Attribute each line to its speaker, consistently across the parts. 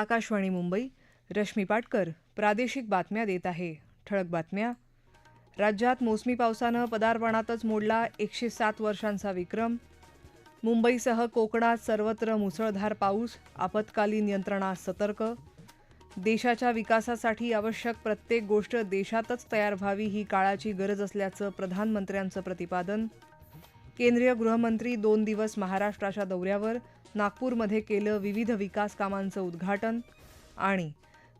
Speaker 1: आकाशवाणी मुंबई रश्मी पाटकर प्रादेशिक बातम्या देत आहे ठळक बातम्या राज्यात मोसमी पावसानं पदार्पणातच मोडला एकशे सात वर्षांचा विक्रम मुंबईसह कोकणात सर्वत्र मुसळधार पाऊस आपत्कालीन यंत्रणा सतर्क देशाच्या विकासासाठी आवश्यक प्रत्येक गोष्ट देशातच तयार व्हावी ही काळाची गरज असल्याचं प्रधानमंत्र्यांचं प्रतिपादन केंद्रीय गृहमंत्री दोन दिवस महाराष्ट्राच्या दौऱ्यावर नागपूरमध्ये केलं विविध विकास कामांचं उद्घाटन आणि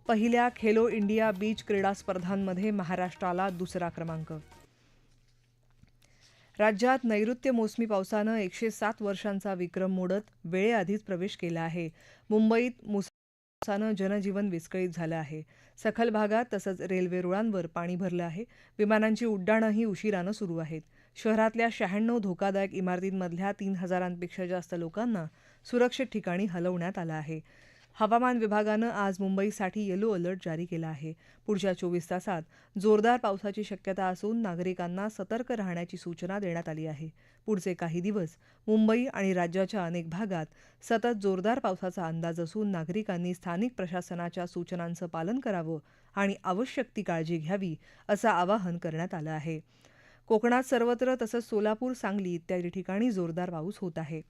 Speaker 1: पहिल्या खेलो इंडिया बीच क्रीडा स्पर्धांमध्ये महाराष्ट्राला दुसरा क्रमांक राज्यात नैऋत्य मोसमी पावसानं एकशे सात वर्षांचा विक्रम मोडत वेळेआधीच प्रवेश केला आहे मुंबईत पावसानं जनजीवन विस्कळीत झालं आहे सखल भागात तसंच रेल्वे रुळांवर पाणी भरलं आहे विमानांची उड्डाणंही उशिरानं सुरू आहेत शहरातल्या शहाण्णव धोकादायक इमारतींमधल्या तीन हजारांपेक्षा जास्त लोकांना सुरक्षित ठिकाणी हलवण्यात आलं आहे हवामान विभागानं आज मुंबईसाठी येलो अलर्ट जारी केला आहे पुढच्या चोवीस तासात जोरदार पावसाची शक्यता असून नागरिकांना सतर्क राहण्याची सूचना देण्यात आली आहे पुढचे काही दिवस मुंबई आणि राज्याच्या अनेक भागात सतत जोरदार पावसाचा अंदाज असून नागरिकांनी स्थानिक प्रशासनाच्या सूचनांचं पालन करावं आणि आवश्यक ती काळजी घ्यावी असं आवाहन करण्यात आलं आहे कोकणात सर्वत्र तसंच सोलापूर सांगली इत्यादी ठिकाणी जोरदार पाऊस होत आहे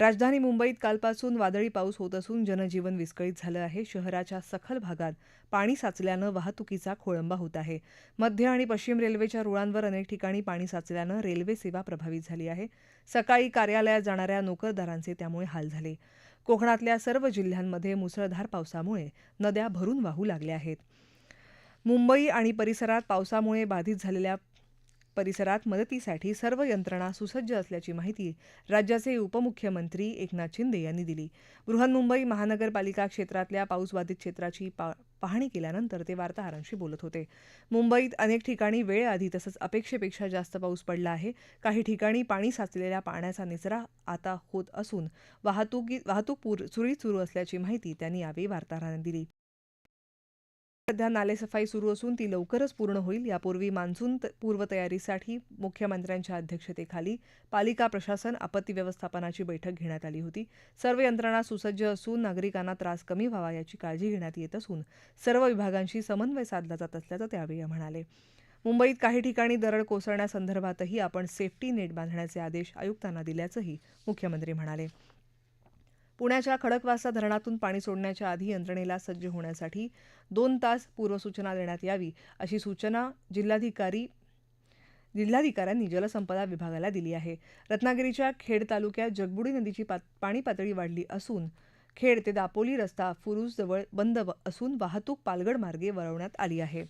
Speaker 1: राजधानी मुंबईत कालपासून वादळी पाऊस होत असून जनजीवन विस्कळीत झालं आहे शहराच्या सखल भागात पाणी साचल्यानं वाहतुकीचा खोळंबा होत आहे मध्य आणि पश्चिम रेल्वेच्या रुळांवर अनेक ठिकाणी पाणी साचल्यानं रेल्वे सेवा प्रभावित झाली आहे सकाळी कार्यालयात जाणाऱ्या नोकरदारांचे त्यामुळे हाल झाले कोकणातल्या सर्व जिल्ह्यांमध्ये मुसळधार पावसामुळे नद्या भरून वाहू लागल्या आहेत मुंबई आणि परिसरात पावसामुळे बाधित झालेल्या परिसरात मदतीसाठी सर्व यंत्रणा सुसज्ज असल्याची माहिती राज्याचे उपमुख्यमंत्री एकनाथ शिंदे यांनी दिली बृहन्मुंबई महानगरपालिका क्षेत्रातल्या पाऊसबाधित क्षेत्राची पा पाहणी केल्यानंतर ते वार्ताहरांशी बोलत होते मुंबईत अनेक ठिकाणी वेळेआधी तसंच अपेक्षेपेक्षा जास्त पाऊस पडला आहे काही ठिकाणी पाणी साचलेल्या पाण्याचा निचरा आता होत असून वाहतूक वाहतूक पूर सुरू असल्याची माहिती त्यांनी यावेळी वार्ताहरांना दिली सध्या नालेसफाई सुरू असून ती लवकरच पूर्ण होईल यापूर्वी मान्सून पूर्वतयारीसाठी मुख्यमंत्र्यांच्या अध्यक्षतेखाली पालिका प्रशासन आपत्ती व्यवस्थापनाची बैठक घेण्यात आली होती सर्व यंत्रणा सुसज्ज असून नागरिकांना त्रास कमी व्हावा याची काळजी घेण्यात येत असून सर्व विभागांशी समन्वय साधला जात असल्याचं त्यावेळी म्हणाले मुंबईत काही ठिकाणी दरड कोसळण्यासंदर्भातही आपण सेफ्टी नेट बांधण्याचे आदेश आयुक्तांना दिल्याचंही मुख्यमंत्री म्हणाले पुण्याच्या खडकवासा धरणातून पाणी सोडण्याच्या आधी यंत्रणेला सज्ज होण्यासाठी दोन तास पूर्वसूचना देण्यात यावी अशी सूचना जिल्हाधिकारी जिल्हाधिकाऱ्यांनी जलसंपदा विभागाला दिली आहे रत्नागिरीच्या खेड तालुक्यात जगबुडी नदीची पात पाणी पातळी वाढली असून खेड ते दापोली रस्ता फुरुजजवळ बंद असून वाहतूक पालगड मार्गे वळवण्यात आली आहे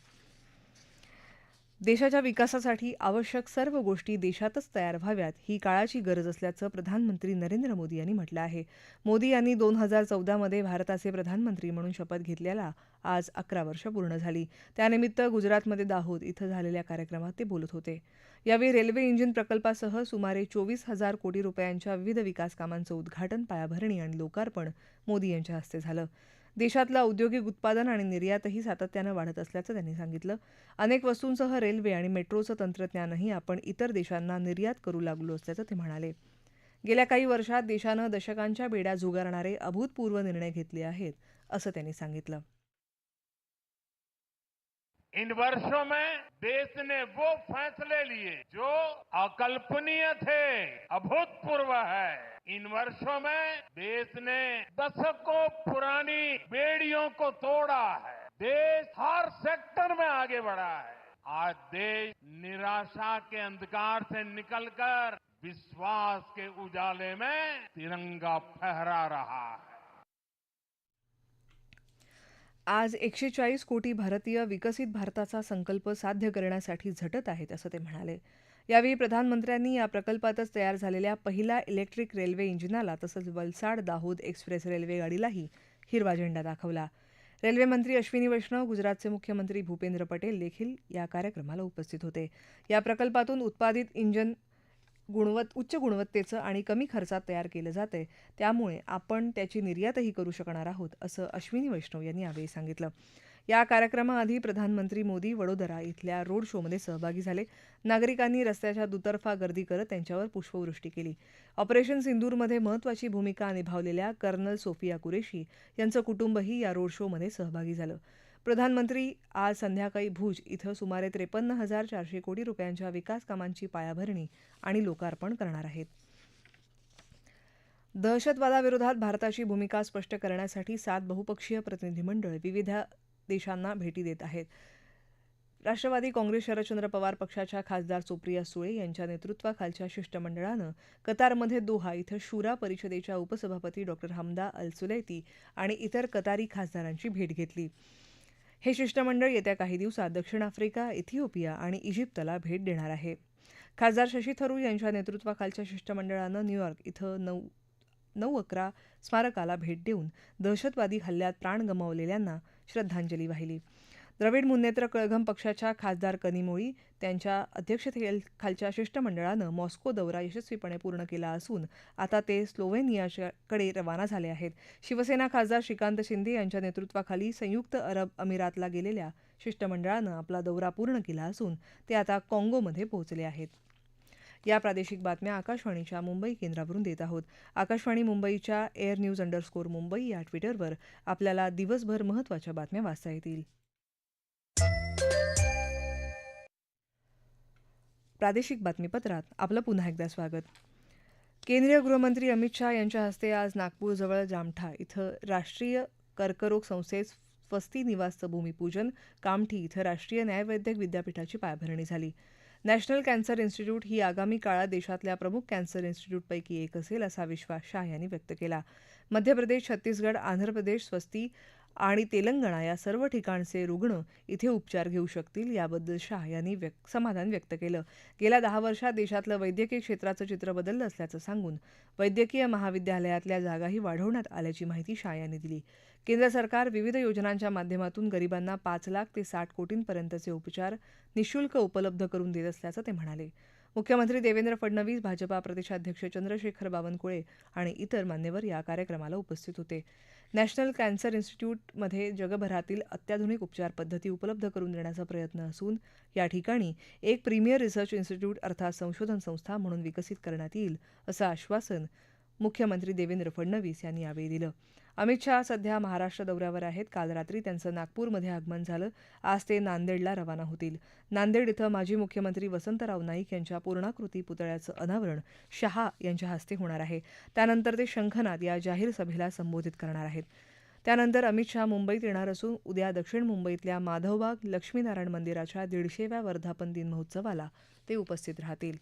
Speaker 1: देशाच्या विकासासाठी आवश्यक सर्व गोष्टी देशातच तयार व्हाव्यात ही काळाची गरज असल्याचं प्रधानमंत्री नरेंद्र मोदी यांनी म्हटलं आहे मोदी यांनी दोन हजार चौदामध्ये भारताचे प्रधानमंत्री म्हणून शपथ घेतल्याला आज अकरा वर्ष पूर्ण झाली त्यानिमित्त गुजरातमध्ये दाहोद इथं झालेल्या कार्यक्रमात ते बोलत होते यावेळी रेल्वे इंजिन प्रकल्पासह सुमारे चोवीस हजार कोटी रुपयांच्या विविध विकास कामांचं उद्घाटन पायाभरणी आणि लोकार्पण मोदी यांच्या हस्ते झालं देशातलं औद्योगिक उत्पादन आणि निर्यातही सातत्यानं वाढत असल्याचं त्यांनी सांगितलं अनेक वस्तूंसह रेल्वे आणि मेट्रोचं तंत्रज्ञानही आपण इतर देशांना निर्यात करू लागलो असल्याचं ते म्हणाले गेल्या काही वर्षात देशानं दशकांच्या बेड्या झुगारणारे अभूतपूर्व निर्णय घेतले आहेत असं त्यांनी सांगितलं
Speaker 2: इन वर्षों में देश ने वो फैसले लिए जो अकल्पनीय थे अभूतपूर्व है इन वर्षों में देश ने दशकों पुरानी बेड़ियों को तोड़ा है देश हर सेक्टर में आगे बढ़ा है आज देश निराशा के अंधकार से निकलकर विश्वास के उजाले में तिरंगा फहरा रहा है
Speaker 1: आज एकशे चाळीस कोटी भारतीय विकसित भारताचा संकल्प साध्य करण्यासाठी झटत आहेत असं ते म्हणाले यावेळी प्रधानमंत्र्यांनी या प्रकल्पातच तयार झालेल्या पहिल्या इलेक्ट्रिक रेल्वे इंजिनाला तसंच वलसाड दाहोद एक्सप्रेस रेल्वे गाडीलाही हिरवा झेंडा दाखवला रेल्वेमंत्री अश्विनी वैष्णव गुजरातचे मुख्यमंत्री भूपेंद्र पटेल देखील या कार्यक्रमाला उपस्थित होते या प्रकल्पातून उत्पादित इंजन गुणवत् उच्च गुणवत्तेचं आणि कमी खर्चात तयार केलं जाते त्यामुळे आपण त्याची निर्यातही करू शकणार आहोत असं अश्विनी वैष्णव यांनी यावेळी सांगितलं या कार्यक्रमाआधी प्रधानमंत्री मोदी वडोदरा इथल्या रोड शोमध्ये सहभागी झाले नागरिकांनी रस्त्याच्या दुतर्फा गर्दी करत त्यांच्यावर पुष्पवृष्टी केली ऑपरेशन सिंदूरमध्ये महत्वाची भूमिका निभावलेल्या कर्नल सोफिया कुरेशी यांचं कुटुंबही या रोड शोमध्ये सहभागी झालं प्रधानमंत्री आज संध्याकाळी भुज इथं सुमारे त्रेपन्न हजार चारशे कोटी रुपयांच्या विकास कामांची पायाभरणी आणि लोकार्पण करणार आहेत दहशतवादाविरोधात भारताची भूमिका स्पष्ट करण्यासाठी सात बहुपक्षीय प्रतिनिधीमंडळ विविध देशांना भेटी देत आहेत राष्ट्रवादी काँग्रेस शरदचंद्र पवार पक्षाच्या खासदार सुप्रिया सुळे यांच्या नेतृत्वाखालच्या शिष्टमंडळानं कतारमध्ये दोहा इथं शुरा परिषदेच्या उपसभापती डॉक्टर हमदा अल सुलैती आणि इतर कतारी खासदारांची भेट घेतली हे शिष्टमंडळ येत्या काही दिवसात दक्षिण आफ्रिका इथिओपिया आणि इजिप्तला भेट देणार आहे खासदार शशी थरूर यांच्या नेतृत्वाखालच्या शिष्टमंडळानं न्यूयॉर्क इथं नऊ नऊ अकरा स्मारकाला भेट देऊन दहशतवादी हल्ल्यात प्राण गमावलेल्यांना श्रद्धांजली वाहिली द्रविड मुन्नेत्र कळघम पक्षाच्या खासदार कनिमोळी त्यांच्या अध्यक्षतेखालच्या शिष्टमंडळानं मॉस्को दौरा यशस्वीपणे पूर्ण केला असून आता ते स्लोव्हेनियाकडे रवाना झाले आहेत शिवसेना खासदार श्रीकांत शिंदे यांच्या नेतृत्वाखाली संयुक्त अरब अमिरातला गेलेल्या शिष्टमंडळानं आपला दौरा पूर्ण केला असून ते आता काँगोमध्ये पोहोचले आहेत या प्रादेशिक बातम्या आकाशवाणीच्या मुंबई केंद्रावरून देत आहोत आकाशवाणी मुंबईच्या एअर न्यूज अंडरस्कोर मुंबई या ट्विटरवर आपल्याला दिवसभर महत्वाच्या बातम्या वाचता येतील प्रादेशिक बातमीपत्रात आपलं पुन्हा एकदा स्वागत केंद्रीय गृहमंत्री अमित शहा यांच्या हस्ते आज नागपूरजवळ जामठा इथं राष्ट्रीय कर्करोग संस्थेत स्वस्ती निवासचं भूमिपूजन कामठी इथं राष्ट्रीय न्यायवैद्यक विद्यापीठाची पायाभरणी झाली नॅशनल कॅन्सर इन्स्टिट्यूट ही आगामी काळात देशातल्या प्रमुख कॅन्सर इन्स्टिट्यूटपैकी एक असेल असा विश्वास शाह यांनी व्यक्त केला मध्य प्रदेश छत्तीसगड आंध्र प्रदेश स्वस्ती आणि तेलंगणा या सर्व ठिकाणचे रुग्ण इथे उपचार घेऊ शकतील याबद्दल शाह यांनी समाधान व्यक्त केलं गेल्या दहा वर्षात देशातलं वैद्यकीय क्षेत्राचं चित्र बदललं असल्याचं सांगून वैद्यकीय महाविद्यालयातल्या जागाही वाढवण्यात आल्याची माहिती शाह यांनी दिली केंद्र सरकार विविध योजनांच्या माध्यमातून गरिबांना पाच लाख ते साठ कोटींपर्यंतचे उपचार निशुल्क उपलब्ध करून देत असल्याचं ते म्हणाले मुख्यमंत्री देवेंद्र फडणवीस भाजपा प्रदेशाध्यक्ष चंद्रशेखर बावनकुळे आणि इतर मान्यवर या कार्यक्रमाला उपस्थित होते नॅशनल कॅन्सर इन्स्टिट्यूटमध्ये जगभरातील अत्याधुनिक उपचार पद्धती उपलब्ध करून देण्याचा प्रयत्न असून या ठिकाणी एक प्रीमियर रिसर्च इन्स्टिट्यूट अर्थात संशोधन संस्था म्हणून विकसित करण्यात येईल असं आश्वासन मुख्यमंत्री देवेंद्र फडणवीस यांनी यावेळी दिलं अमित शहा सध्या महाराष्ट्र दौऱ्यावर आहेत काल रात्री त्यांचं नागपूरमध्ये आगमन झालं आज ते नांदेडला रवाना होतील नांदेड इथं माजी मुख्यमंत्री वसंतराव नाईक यांच्या पूर्णाकृती पुतळ्याचं अनावरण शहा यांच्या हस्ते होणार आहे त्यानंतर ते शंखनाद या जाहीर सभेला संबोधित करणार आहेत त्यानंतर अमित शहा मुंबईत येणार असून उद्या दक्षिण मुंबईतल्या माधवबाग लक्ष्मीनारायण मंदिराच्या दीडशेव्या वर्धापन दिन महोत्सवाला ते उपस्थित राहतील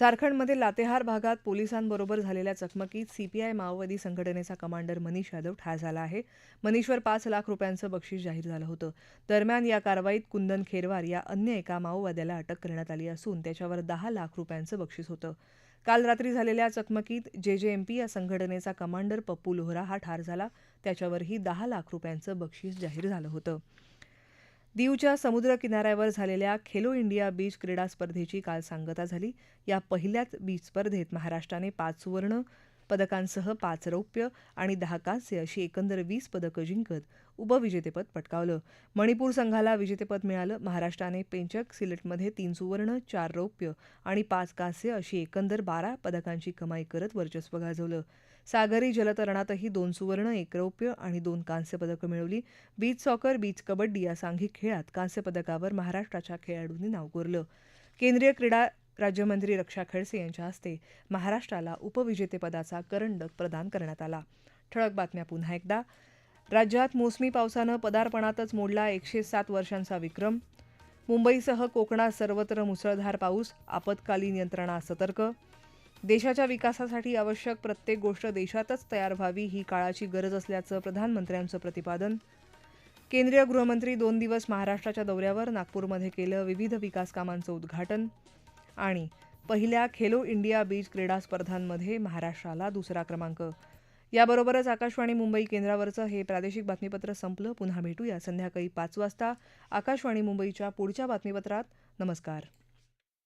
Speaker 1: झारखंडमध्ये लातेहार भागात पोलिसांबरोबर झालेल्या चकमकीत सीपीआय माओवादी संघटनेचा कमांडर मनीष यादव ठार झाला आहे मनीषवर पाच लाख रुपयांचं बक्षीस जाहीर झालं होतं दरम्यान या कारवाईत कुंदन खेरवार या अन्य एका माओवाद्याला अटक करण्यात आली असून त्याच्यावर दहा लाख रुपयांचं बक्षीस होतं काल रात्री झालेल्या चकमकीत जे पी या संघटनेचा कमांडर पप्पू लोहरा हा ठार झाला त्याच्यावरही दहा लाख रुपयांचं बक्षीस जाहीर झालं होतं दीवच्या समुद्र किनाऱ्यावर झालेल्या खेलो इंडिया बीच क्रीडा स्पर्धेची काल सांगता झाली या पहिल्याच बीच स्पर्धेत महाराष्ट्राने पाच सुवर्ण पदकांसह पाच रौप्य आणि दहा कांस्य अशी एकंदर वीस पदकं जिंकत उपविजेतेपद पटकावलं मणिपूर संघाला विजेतेपद मिळालं महाराष्ट्राने पेंचक सिलेटमध्ये तीन सुवर्ण चार रौप्य आणि पाच कांस्य अशी एकंदर बारा पदकांची कमाई करत वर्चस्व गाजवलं सागरी जलतरणातही दोन सुवर्ण एक रौप्य आणि दोन कांस्य पदकं मिळवली बीच सॉकर बीच कबड्डी या सांघिक खेळात कांस्य पदकावर महाराष्ट्राच्या खेळाडूंनी नाव कोरलं केंद्रीय क्रीडा राज्यमंत्री रक्षा खडसे यांच्या हस्ते महाराष्ट्राला उपविजेतेपदाचा करंडक प्रदान करण्यात आला ठळक बातम्या पुन्हा एकदा राज्यात मोसमी पावसानं पदार्पणातच मोडला एकशे सात वर्षांचा विक्रम मुंबईसह कोकणात सर्वत्र मुसळधार पाऊस आपत्कालीन यंत्रणा सतर्क देशाच्या विकासासाठी आवश्यक प्रत्येक गोष्ट देशातच तयार व्हावी ही काळाची गरज असल्याचं प्रधानमंत्र्यांचं प्रतिपादन केंद्रीय गृहमंत्री दोन दिवस महाराष्ट्राच्या दौऱ्यावर नागपूरमध्ये केलं विविध विकास कामांचं उद्घाटन आणि पहिल्या खेलो इंडिया बीच क्रीडा स्पर्धांमध्ये महाराष्ट्राला दुसरा क्रमांक याबरोबरच आकाशवाणी मुंबई केंद्रावरचं हे प्रादेशिक बातमीपत्र संपलं पुन्हा भेटूया संध्याकाळी पाच वाजता आकाशवाणी मुंबईच्या पुढच्या बातमीपत्रात नमस्कार